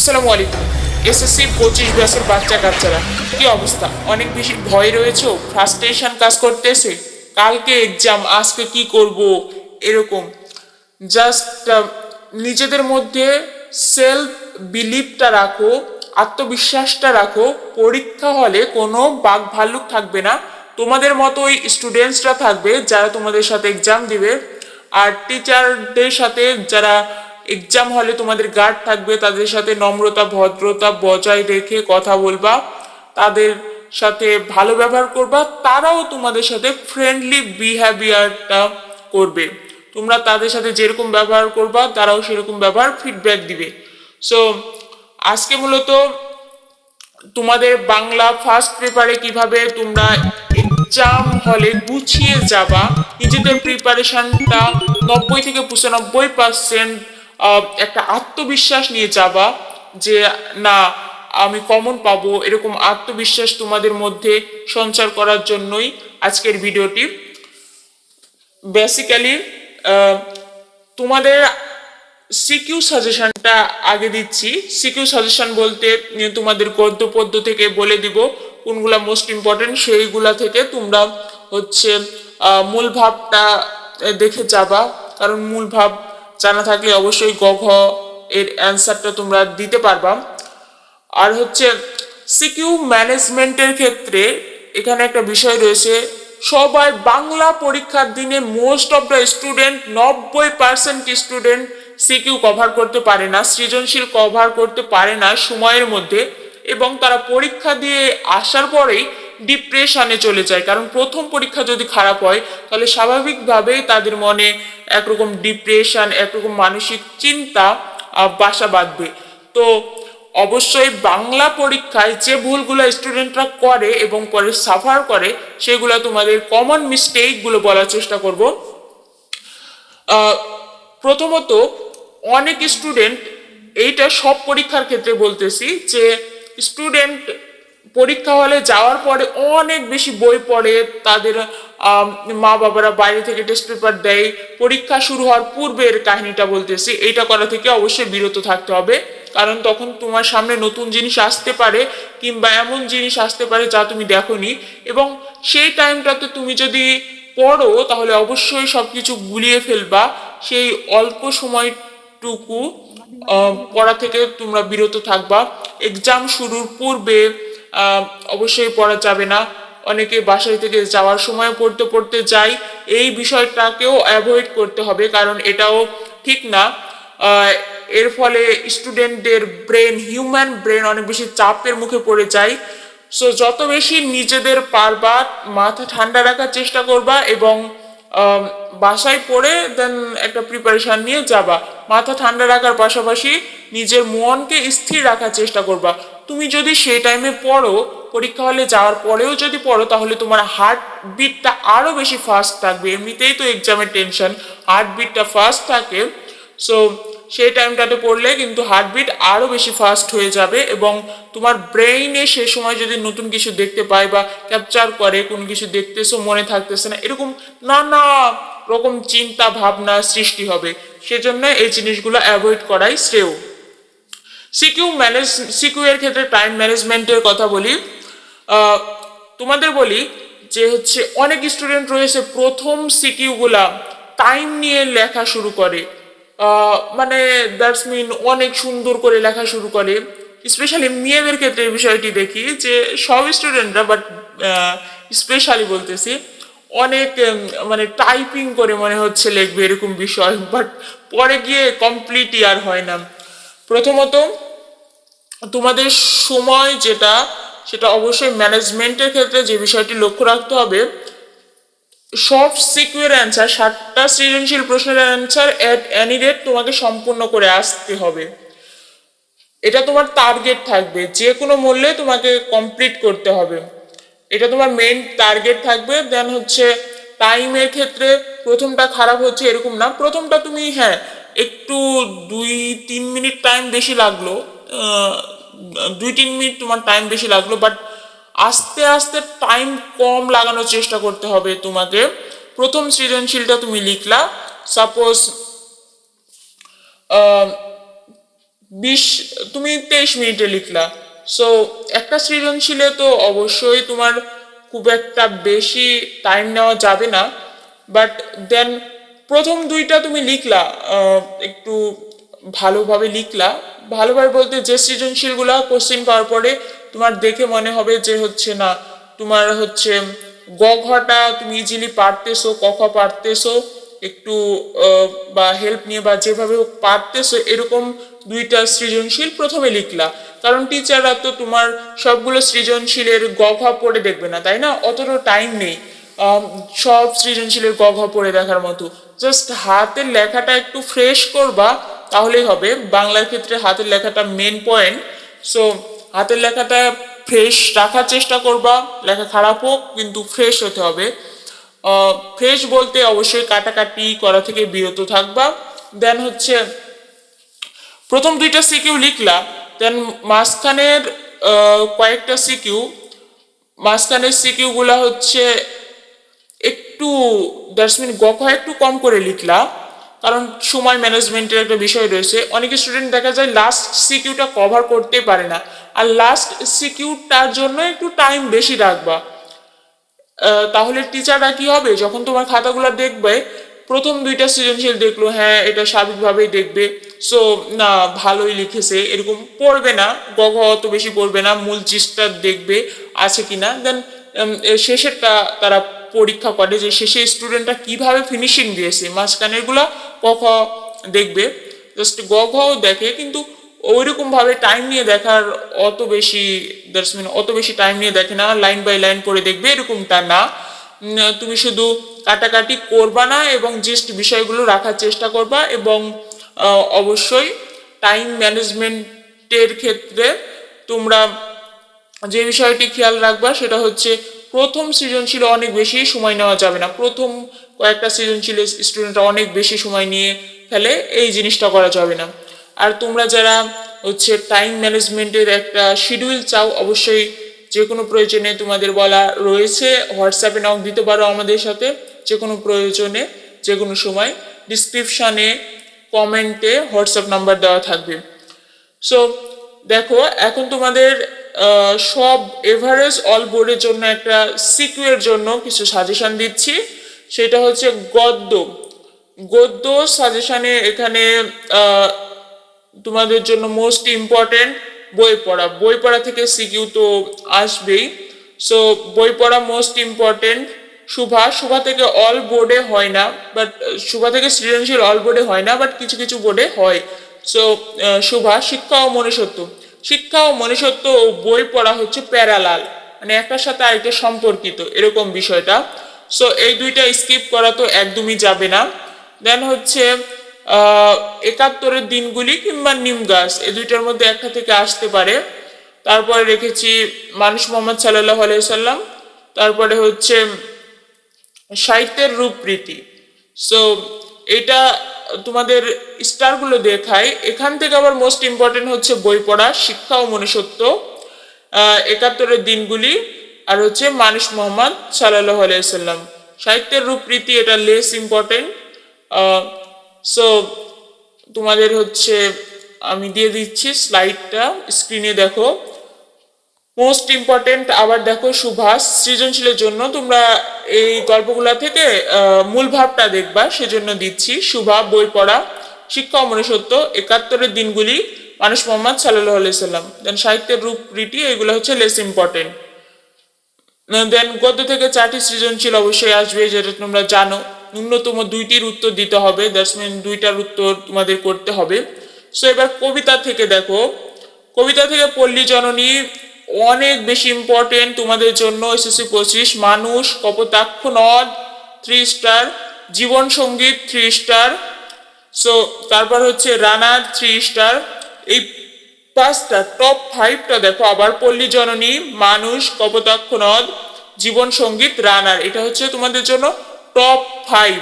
আসসালামু আলাইকুম। এসএসসি পঁচিশ ব্যাচের বাচ্চা কাচ্চারা, কি অবস্থা? অনেক বেশি ভয় রয়েছে ফ্রাস্ট্রেশন কাজ করতেছে। কালকে এক্সাম আজকে কি করব? এরকম। জাস্ট নিজেদের মধ্যে সেলফ বিলিভটা রাখো, আত্মবিশ্বাসটা রাখো, পরীক্ষা হলে কোনো বাঘ ভাল্লুক থাকবে না। তোমাদের মতোই স্টুডেন্টসরা থাকবে যারা তোমাদের সাথে এক্সাম দিবে। আর টিচারদের সাথে যারা এক্সাম হলে তোমাদের গার্ড থাকবে, তাদের সাথে নম্রতা, ভদ্রতা বজায় রেখে কথা বলবা, তাদের সাথে ভালো ব্যবহার করবা, তারাও তোমাদের সাথে ফ্রেন্ডলি বিহেভিয়ারটা করবে। তোমরা তাদের সাথে যেরকম ব্যবহার করবা, তারাও সেরকম ব্যবহার ফিডব্যাক দিবে। সো আজকে মূলত তোমাদের বাংলা ফার্স্ট পেপারে কীভাবে তোমরা এক্সাম হলে গুছিয়ে যাবা, নিজেদের প্রিপারেশনটা নব্বই থেকে পঁচানব্বই পার্সেন্ট একটা আত্মবিশ্বাস নিয়ে যাবা যে, না, আমি কমন পাবো। এরকম আত্মবিশ্বাস তোমাদের মধ্যে সঞ্চার করার জন্যই আজকের ভিডিওটি। বেসিক্যালি তোমাদের সিকিউ সাজেশনটা আগে দিচ্ছি। সিকিউ সাজেশন বলতে তোমাদের গদ্য পদ্য থেকে বলে দিব কোনগুলা মোস্ট ইম্পর্টেন্ট সেইগুলা থেকে তোমরা হচ্ছে মূল ভাবটা দেখে যাবা। কারণ মূল ভাব জানা থাকলে অবশ্যই গ ঘ এর অ্যান্সারটা তোমরা দিতে পারবা। আর হচ্ছে সিকিউ ম্যানেজমেন্টের ক্ষেত্রে এখানে একটা বিষয় রয়েছে সবাই বাংলা পরীক্ষার দিনে মোস্ট অফ দ্য স্টুডেন্ট নব্বই পার্সেন্ট স্টুডেন্ট সিকিউ কভার করতে পারে না, সৃজনশীল কভার করতে পারে না সময়ের মধ্যে। এবং তারা পরীক্ষা দিয়ে আসার পরেই ডিপ্রেশনে চলে যায়। কারণ প্রথম পরীক্ষা যদি খারাপ হয়, তাহলে স্বাভাবিকভাবেই তাদের মনে একরকম ডিপ্রেশন একরকম মানসিক চিন্তা বাসা বাঁধবে। তো অবশ্যই বাংলা পরীক্ষায় যে ভুলগুলো স্টুডেন্টরা করে এবং পরে সাফার করে, সেগুলো তোমাদের কমন মিস্টেকগুলো বলার চেষ্টা করব। প্রথমত অনেক স্টুডেন্ট এইটা সব পরীক্ষার ক্ষেত্রে বলতেছি যে স্টুডেন্ট পরীক্ষা হলে যাওয়ার পরে অনেক বেশি বই পড়ে, তাদের মা বাবারা বাইরে থেকে টেস্ট পেপার দেয়। পরীক্ষা শুরু হওয়ার পূর্বের কাহিনীটা বলতেছি, এইটা করা থেকে অবশ্যই বিরত থাকতে হবে। কারণ তখন তোমার সামনে নতুন জিনিস আসতে পারে কিংবা এমন জিনিস আসতে পারে যা তুমি দেখোনি। এবং সেই টাইমটাতে তুমি যদি পড়ো, তাহলে অবশ্যই সব কিছু গুলিয়ে ফেলবা। সেই অল্প সময়টুকু পড়া থেকে তোমরা বিরত থাকবা। এক্সাম শুরুর পূর্বে অবশ্যই পড়া যাবে না। অনেকে বাসায় থেকে যাওয়ার সময় পড়তে পড়তে যায় এই বিষয়টাকেও অ্যাভয়েড করতে হবে, কারণ এটাও ঠিক না। এর ফলে স্টুডেন্টদের ব্রেন হিউম্যান ব্রেন অনেক বেশি চাপের মুখে পড়ে যায়। সো যত বেশি নিজেদের পারবা, মাথা ঠান্ডা রাখার চেষ্টা করবা এবং বাসায় পড়ে দেন একটা প্রিপারেশান নিয়ে যাবা। মাথা ঠান্ডা রাখার পাশাপাশি নিজের মনকে স্থির রাখার চেষ্টা করবা। তুমি যদি সেই টাইমে পড়ো, পরীক্ষা হলে যাওয়ার পরেও যদি পড়ো, তাহলে তোমার হার্ট বিটটা আরও বেশি ফাস্ট থাকবে। এমনিতেই তো এক্সামের টেনশন হার্ট বিটটা ফাস্ট থাকে। সো সেই টাইমটাতে পড়লে কিন্তু হার্টবিট আরও বেশি ফাস্ট হয়ে যাবে এবং তোমার ব্রেইনে সে সময় যদি নতুন কিছু দেখতে পায় বা ক্যাপচার করে, কোন কিছু দেখতেছো, মনে থাকতেছে না, এরকম নানা রকম চিন্তা ভাবনা সৃষ্টি হবে। সেজন্য এই জিনিসগুলো অ্যাভয়েড করাই শ্রেয়। সিকিউ ম্যানেজ সিকিউ এর ক্ষেত্রে টাইম ম্যানেজমেন্টের কথা বলি। তোমাদের বলি যে হচ্ছে অনেক স্টুডেন্ট রয়েছে, প্রথম সিকিউগুলা টাইম নিয়ে লেখা শুরু করে। মানে দ্যাটস মিন অনেক সুন্দর করে লেখা শুরু করে। স্পেশালি মেয়েদের ক্ষেত্রে এই বিষয়টি দেখি যে সব স্টুডেন্টরা বাট স্পেশালি বলতেছি, অনেক মানে টাইপিং করে মনে হচ্ছে লিখবে এরকম বিষয় বাট পরে গিয়ে কমপ্লিটই আর হয় না। প্রথমত, তোমাদের সময় যেটা, সেটা অবশ্যই ম্যানেজমেন্টের ক্ষেত্রে যে বিষয়টি লক্ষ্য রাখতে হবে সব সিকিউর অ্যান্সার সাতটা সৃজনশীল প্রশ্নের অ্যান্সার অ্যাট এনি রেট তোমাকে সম্পূর্ণ করে আসতে হবে। এটা তোমার টার্গেট থাকবে, যে কোনো মূল্যে তোমাকে কমপ্লিট করতে হবে। এটা তোমার মেন টার্গেট থাকবে দেন হচ্ছে টাইমের ক্ষেত্রে প্রথমটা খারাপ হচ্ছে এরকম না। প্রথমটা তুমি হ্যাঁ একটু দুই, তিন মিনিট টাইম বেশি লাগল দুই, তিন মিনিট তোমার টাইম বেশি লাগল বাট আস্তে আস্তে টাইম কম লাগানোর চেষ্টা করতে হবে তোমাকে। প্রথম সৃজনশীলটা তুমি লিখলা। সাপোজ বিশ, তুমি তেইশ মিনিটে লিখলা। সো একটা সৃজনশীলে তো অবশ্যই তোমার খুব একটা বেশি টাইম নেওয়া যাবে না। বাট দেন প্রথম দুইটা তুমি লিখলা একটু ভালোভাবে লিখলা। ভালোভাবে বলতে যে সৃজনশীলগুলা কোশ্চিন পাওয়ার পরে তোমার দেখে মনে হবে যে হচ্ছে না, তোমার হচ্ছে গ ঘটা তুমি ইজিলি পারতেছো, ক খ পারতেছো, একটু বা হেল্প নিয়ে বা যেভাবে হোক পারতেছো, এরকম দুইটা সৃজনশীল প্রথমে লিখলা। কারণ টিচাররা তো তোমার সবগুলো সৃজনশীলের গ ঘ পড়ে দেখবে না, তাই না? অতটা টাইম নেই সব সৃজনশীলের গ ঘ পড়ে দেখার মতো। জাস্ট হাতের লেখাটা একটু ফ্রেশ করবা, তাহলেই হবে। বাংলার ক্ষেত্রে হাতের লেখাটা মেন পয়েন্ট সো হাতের লেখাটা ফ্রেশ রাখার চেষ্টা করবা। লেখা খারাপ হোক, কিন্তু ফ্রেশ হতে হবে। ফ্রেশ বলতে অবশ্যই কাটাকাটি করা থেকে বিরত থাকবা। দেন হচ্ছে, প্রথম দুইটা সিকিউ লিখলা। দেন মাঝখানের কয়েকটা সিকিউ মাঝখানের সিকিউ গুলা হচ্ছে একটু দ্যাটস মিন গখ একটু কম করে লিখলা। কারণ সময় ম্যানেজমেন্টের একটা বিষয় রয়েছে। অনেক স্টুডেন্ট দেখা যায় লাস্ট সিকিউটা কভার করতে পারে না। আর লাস্ট সিকিউটার জন্য একটু টাইম বেশি রাখবা। তাহলে টিচাররা কি হবে? যখন তোমার খাতাগুলো দেখবে, প্রথম দুইটা সৃজনশীল দেখল হ্যাঁ এটা স্বাভাবিকভাবেই দেখবে। সো না, ভালোই লিখেছে, এরকম পড়বে না, গঘ অত বেশি পড়বে না, মূল জিনিসটা দেখবে, আছে কি না দেন শেষেরটা তারা পরীক্ষা করে যে শেষে স্টুডেন্টটা কীভাবে ফিনিশিং দিয়েছে, মাঝখানেরগুলা ক খ দেখবে জাস্ট গ ঘও দেখে, কিন্তু ওইরকম ভাবে টাইম নিয়ে দেখার অত বেশি দ্যাটস মিন অত বেশি টাইম নিয়ে দেখে না লাইন বাই লাইন পড়ে দেখবে, এরকমটা না। তুমি শুধু কাটাকাটি করবা না এবং জিস্ট বিষয়গুলো রাখার চেষ্টা করবা এবং অবশ্যই টাইম ম্যানেজমেন্টের ক্ষেত্রে তোমরা যে বিষয়টি খেয়াল রাখবা, সেটা হচ্ছে প্রথম সৃজনশীল অনেক বেশি সময় নেওয়া যাবে না। প্রথম কয়েকটা সৃজনশীল স্টুডেন্টরা অনেক বেশি সময় নিয়ে ফেলে, এই জিনিসটা করা যাবে না। আর তোমরা যারা হচ্ছে টাইম ম্যানেজমেন্টের একটা শিডিউল চাও, অবশ্যই যে কোনো প্রয়োজনে তোমাদের বলা রয়েছে হোয়াটসঅ্যাপে নক দিতে পারো আমাদের সাথে যে কোনো প্রয়োজনে যে কোনো সময় ডিসক্রিপশানে কমেন্টে হোয়াটসঅ্যাপ নাম্বার দেওয়া থাকবে। সো দেখো, এখন তোমাদের সব এভারেজ অল বোর্ডের জন্য একটা সিকিউর জন্য কিছু সাজেশন দিচ্ছি। সেটা হচ্ছে গদ্য। গদ্য সাজেশনে এখানে তোমাদের জন্য মোস্ট ইম্পর্টেন্ট বই পড়া। বই পড়া থেকে সিকিউ তো আসবেই। সো বই পড়া মোস্ট ইম্পর্টেন্ট শুভা শুভা থেকে অল বোর্ডে হয় না বাট শুভা থেকে সৃজনশীল অল বোর্ডে হয় না বাট কিছু কিছু বোর্ডে হয়। সো শুভা শিক্ষা ও মনুষ্যত্ব। শিক্ষা ও মনুষ্যত্ব ও বই পড়া হচ্ছে প্যারালাল মানে একটার সাথে আরেকটা সম্পর্কিত, এরকম বিষয়টা। সো এই দুইটা স্কিপ করা তো একদমই যাবে না। দেন হচ্ছে একাত্তরের দিনগুলি কিংবা নিম গাছ, এই দুইটার মধ্যে একটা থেকে আসতে পারে। তারপরে রেখেছি মানুষ মোহাম্মদ সাল্লাহ আলাইসাল্লাম তারপরে হচ্ছে সাহিত্যের রূপরীতি। সো এটা তোমাদের স্টারগুলো দেখায় এখান থেকে আবার মোস্ট ইম্পর্টেন্ট হচ্ছে বই পড়া, শিক্ষা ও মনুষ্যত্ব একাত্তরের দিনগুলি, আর হচ্ছে মানুষ মোহাম্মদ সাল্লাহ আলাইসাল্লাম সাহিত্যের রূপরীতি এটা লেস ইম্পর্টেন্ট সো তোমাদের হচ্ছে আমি দিয়ে দিচ্ছি স্লাইডটা স্ক্রিনে দেখো। মোস্ট ইম্পর্টেন্ট আবার দেখো সুভাষ, সৃজনশীলের জন্য তোমরা এই গল্পগুলা থেকে মূল ভাবটা দেখবা, সেজন্য দিচ্ছি। সুভা, বই পড়া, শিক্ষা ও মনুষ্যত্ব, একাত্তরের দিনগুলি, মানুষ মোহাম্মদ সাল্লাহ আলাইসাল্লাম দেন সাহিত্যের রূপ রীতি এগুলো হচ্ছে লেস ইম্পর্টেন্ট দেন গদ্য থেকে চারটি সৃজনশীল অবশ্যই আসবে, যেটা তোমরা জানো। ন্যূনতম দুইটির উত্তর দিতে হবে দ্যাটস মিন দুইটার উত্তর তোমাদের করতে হবে। সো এবার কবিতা থেকে দেখো। কবিতা থেকে পল্লী জননী অনেক বেশি ইম্পর্টেন্ট তোমাদের জন্য এসএসসি পঁচিশ, মানুষ, কপোতাক্ষ নদ থ্রি স্টার জীবন সংগীত থ্রি স্টার সো তারপর হচ্ছে রানার থ্রি স্টার এই পাঁচটা টপ ফাইভটা দেখো, আবার পল্লী জননী, মানুষ, কপোতাক্ষ নদ, জীবন সংগীত, রানার, এটা হচ্ছে তোমাদের জন্য টপ ফাইভ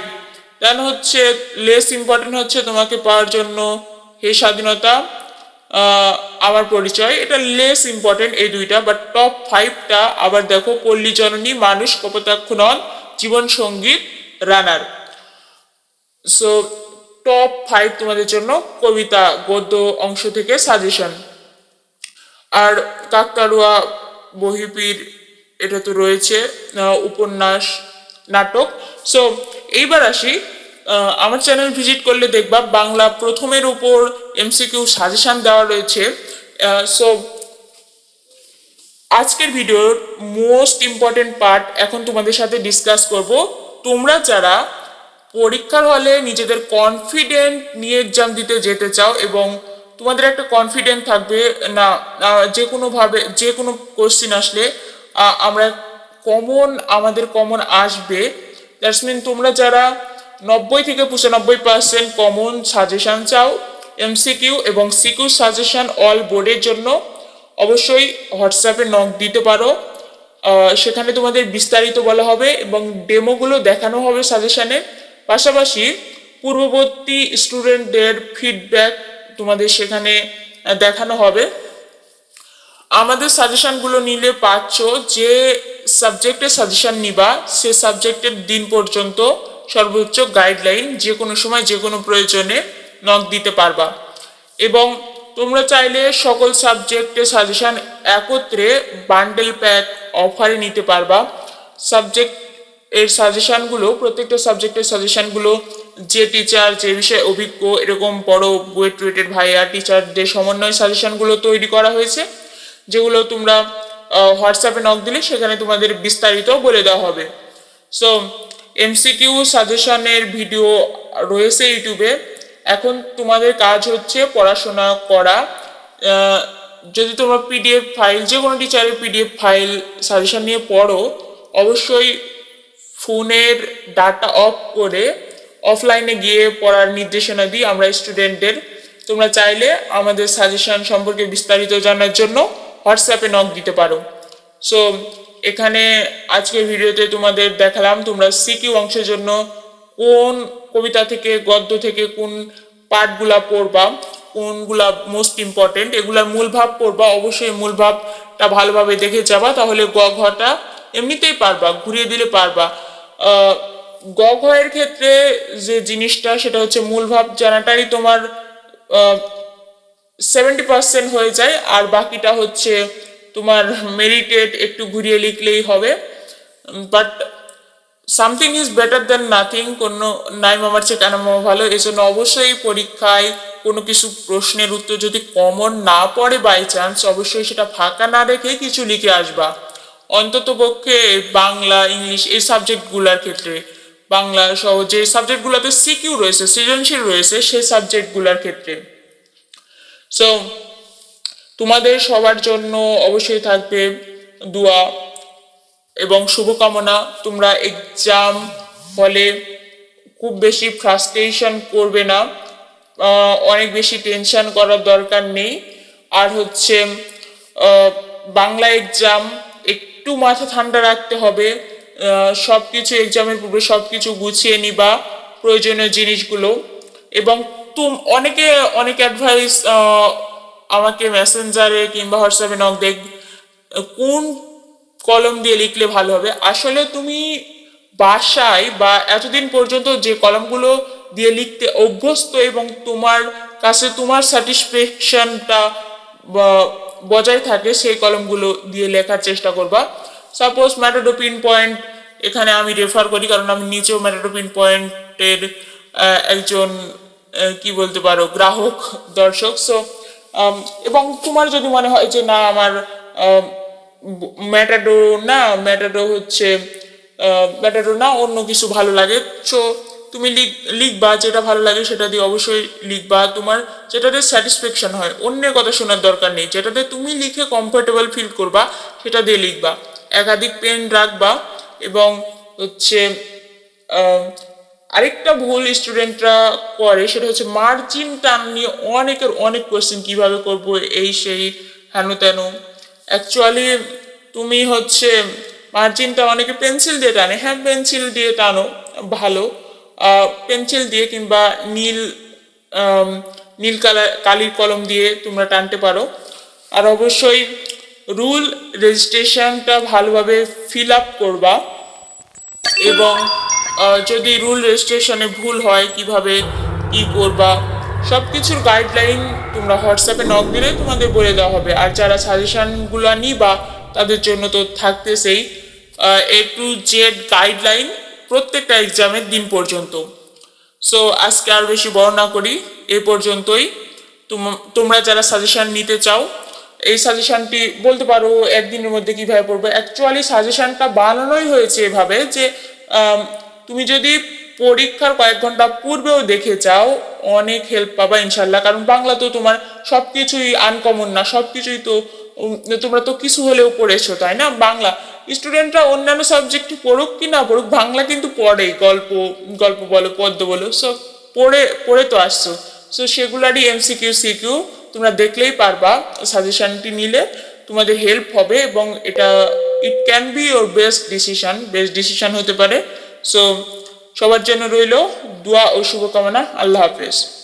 দেন হচ্ছে লেস ইম্পর্টেন্ট হচ্ছে তোমাকে পাওয়ার জন্য, হে স্বাধীনতা আমার পরিচয়। এটা লেস ইম্পর্টেন্ট এই দুইটা বাট টপ ফাইভটা আবার দেখো, পল্লী জননী, মানুষ, কপোতাক্ষ নদ জীবন সংগীত, রানার। সো টপ ফাইভ তোমাদের জন্য কবিতা, গদ্য অংশ থেকে সাজেশন আর কাকতাড়ুয়া বহিপীর এটা তো রয়েছে উপন্যাস, নাটক। সো এইবার আসি আমার চ্যানেল ভিজিট করলে দেখবা বাংলা প্রথমের উপর এমসিকিউ সাজেশন দেওয়া রয়েছে। সো আজকের ভিডিওর মোস্ট ইম্পর্টেন্ট পার্ট এখন তোমাদের সাথে ডিসকাস করব। তোমরা যারা পরীক্ষার হলে নিজেদের কনফিডেন্ট নিয়ে এক্সাম দিতে যেতে চাও এবং তোমাদের একটা কনফিডেন্ট থাকবে, না যে কোনোভাবে যে কোনো কোশ্চিন আসলে আমরা কমন আমাদের কমন আসবে। দ্যাটস মিন তোমরা যারা নব্বই থেকে পঁচানব্বই পার্সেন্ট কমন সাজেশন চাও। এমসিকিউ এবং সিকিউ সাজেশন অল বোর্ডের জন্য। অবশ্যই হোয়াটসঅ্যাপে নক দিতে পারো। সেখানে তোমাদের বিস্তারিত বলা হবে এবং ডেমোগুলো দেখানো হবে সাজেশনে পাশাপাশি পূর্ববর্তী স্টুডেন্টদের ফিডব্যাক তোমাদের সেখানে দেখানো হবে। আমাদের সাজেশানগুলো নিলে পাচ্ছ যে সাবজেক্টের সাজেশান নিবা, সে সাবজেক্টের দিন পর্যন্ত। সর্বোচ্চ গাইডলাইন যে কোনো সময় যে কোনো প্রয়োজনে নক দিতে পারবা। এবং তোমরা চাইলে সকল সাবজেক্টের সাজেশান একত্রে বান্ডেল প্যাক অফারে নিতে পারবা। সাবজেক্ট এর সাজেশানগুলো প্রত্যেকটা সাবজেক্টের সাজেশানগুলো যে টিচার যে বিষয়ে অভিজ্ঞ, এরকম বড় বুয়েট টুয়েটেড ভাইয়া টিচারদের সমন্বয় সাজেশনগুলো তৈরি করা হয়েছে, যেগুলো তোমরা হোয়াটসঅ্যাপে নক দিলে সেখানে তোমাদের বিস্তারিত বলে দেওয়া হবে। সো এমসিকিউ সাজেশনের ভিডিও রয়েছে ইউটিউবে এখন তোমাদের কাজ হচ্ছে পড়াশোনা করা। যদি তোমরা পিডিএফ ফাইল যে কোনো টিচারের পিডিএফ ফাইল সাজেশন নিয়ে পড়ো, অবশ্যই ফোনের ডাটা অফ করে অফলাইনে গিয়ে পড়ার নির্দেশনা দিই আমরা স্টুডেন্টদের তোমরা চাইলে আমাদের সাজেশন সম্পর্কে বিস্তারিত জানার জন্য হোয়াটসঅ্যাপে নক দিতে পারো। সো এখানে আজকের ভিডিওতে তোমাদের দেখালাম তোমরা সিকিউ অংশের জন্য কোন কবিতা থেকে, গদ্য থেকে কোন পার্টগুলা পড়বা, কোনগুলা মোস্ট ইম্পর্টেন্ট এগুলার মূল ভাব পড়বা, অবশ্যই মূল ভাবটা ভালোভাবে দেখে যাবা, তাহলে গ ঘটা এমনিতেই পারবা, ঘুরিয়ে দিলে পারবা। গ ঘয়ের ক্ষেত্রে যে জিনিসটা, সেটা হচ্ছে মূল ভাব জানাটাই তোমার সেভেন্টি পার্সেন্ট হয়ে যায়, আর বাকিটা হচ্ছে তোমার মেরিটেড একটু ঘুরিয়ে লিখলেই হবে। But something is better than nothing কোনো নাই মামার চেয়ে কেন মামা ভালো? জন্য অবশ্যই পরীক্ষায় কোনো কিছু প্রশ্নের উত্তর যদি কমন না পড়ে বাই চান্স অবশ্যই সেটা ফাঁকা না রেখে কিছু লিখে আসবা। অন্তত পক্ষে বাংলা, ইংলিশ এই সাবজেক্টগুলোর ক্ষেত্রে। বাংলা সহ যে সাবজেক্টগুলোতে সিকিউ রয়েছে, সৃজনশীল রয়েছে সেই সাবজেক্টগুলোর ক্ষেত্রে। সো তোমাদের সবার জন্য অবশ্যই থাকবে দোয়া এবং শুভকামনা। তোমরা এক্সাম হলে খুব বেশি ফ্রাস্ট্রেশন করবে না। অনেক বেশি টেনশন করার দরকার নেই। আর হচ্ছে বাংলা এক্সাম একটু মাথা ঠান্ডা রাখতে হবে। সব কিছু এক্সামের পূর্বে সব কিছু গুছিয়ে নিবা প্রয়োজনীয় জিনিসগুলো। এবং তুম, অনেকে, অনেক অ্যাডভাইস আমাকে মেসেঞ্জারে কিংবা হোয়াটসঅ্যাপে নক দেখ, কোন কলম দিয়ে লিখলে ভালো হবে? আসলে তুমি বাসায় বা এতদিন পর্যন্ত যে কলমগুলো দিয়ে লিখতে অভ্যস্ত এবং তোমার কাছে তোমার স্যাটিসফ্যাকশনটা বজায় থাকে, সেই কলমগুলো দিয়ে লেখার চেষ্টা করবা। সাপোজ ম্যাটাডো পিন পয়েন্ট এখানে আমি রেফার করি, কারণ আমি নিজেও ম্যাটাডো পিন পয়েন্টের একজন কি বলতে পারো, গ্রাহক, দর্শক। সো এবং তোমার যদি মনে হয় যে না, আমার ম্যাটাডো না ম্যাটাডো হচ্ছে ম্যাটাডো না, অন্য কিছু ভালো লাগে। সো তুমি লিখ, লিখবা, যেটা ভালো লাগে সেটা দিয়ে অবশ্যই লিখবা। তোমার যেটাতে স্যাটিসফ্যাকশন হয়, অন্যের কথা শোনার দরকার নেই। যেটাতে তুমি লিখে কমফোর্টেবল ফিল করবা, সেটা দিয়ে লিখবা। একাধিক পেন রাখবা, এবং হচ্ছে আরেকটা ভুল স্টুডেন্টরা করে, সেটা হচ্ছে মার্জিন টান নিয়ে অনেকের অনেক কোয়েশ্চেন কীভাবে করব এই সেই, হেন তেন। অ্যাকচুয়ালি তুমি হচ্ছে মার্জিনটা অনেকে পেন্সিল দিয়ে টানে। হ্যাঁ পেন্সিল দিয়ে টানো, ভালো। পেন্সিল দিয়ে কিংবা নীল নীল কালার কালির কলম দিয়ে তোমরা টানতে পারো। আর অবশ্যই রুল রেজিস্ট্রেশনটা ভালোভাবে ফিল আপ করবা। এবং যদি রুল রেজিস্ট্রেশনে ভুল হয়, কীভাবে, কি করবা সব কিছুর গাইডলাইন তোমরা হোয়াটসঅ্যাপে নক দিলে তোমাদের বলে দেওয়া হবে। আর যারা সাজেশনগুলো নিবা, তাদের জন্য তো থাকতেছেই। এ টু জেড গাইডলাইন প্রত্যেকটা এক্সামের দিন পর্যন্ত। সো আজকে আর বেশি বড় না করি, এ পর্যন্তই। তোমরা যারা সাজেশন নিতে চাও, এই সাজেশনটি বলতে পারো একদিনের মধ্যে কীভাবে পড়বে। অ্যাকচুয়ালি সাজেশনটা বানানোই হয়েছে এভাবে যে তুমি যদি পরীক্ষার কয়েক ঘণ্টা পূর্বেও দেখে যাও অনেক হেল্প পাবা ইনশাল্লাহ কারণ বাংলা তো তোমার সব কিছুই আনকমন না সব কিছুই তো তোমরা তো কিছু হলেও পড়েছো, তাই না? বাংলা। স্টুডেন্টরা অন্যান্য সাবজেক্ট পড়ুক কি না পড়ুক, বাংলা কিন্তু পড়েই, গল্প গল্প বলো, পদ্য বলো, সব পড়ে পড়ে তো আসছো। সো সেগুলারই এমসিকিউ সিকিউ তোমরা দেখলেই পারবা সাজেশনটি নিলে তোমাদের হেল্প হবে এবং এটা it can be or best decision best decision হতে পারে। সো সবার জন্য রইল দোয়া ও শুভকামনা। আল্লাহ হাফেজ।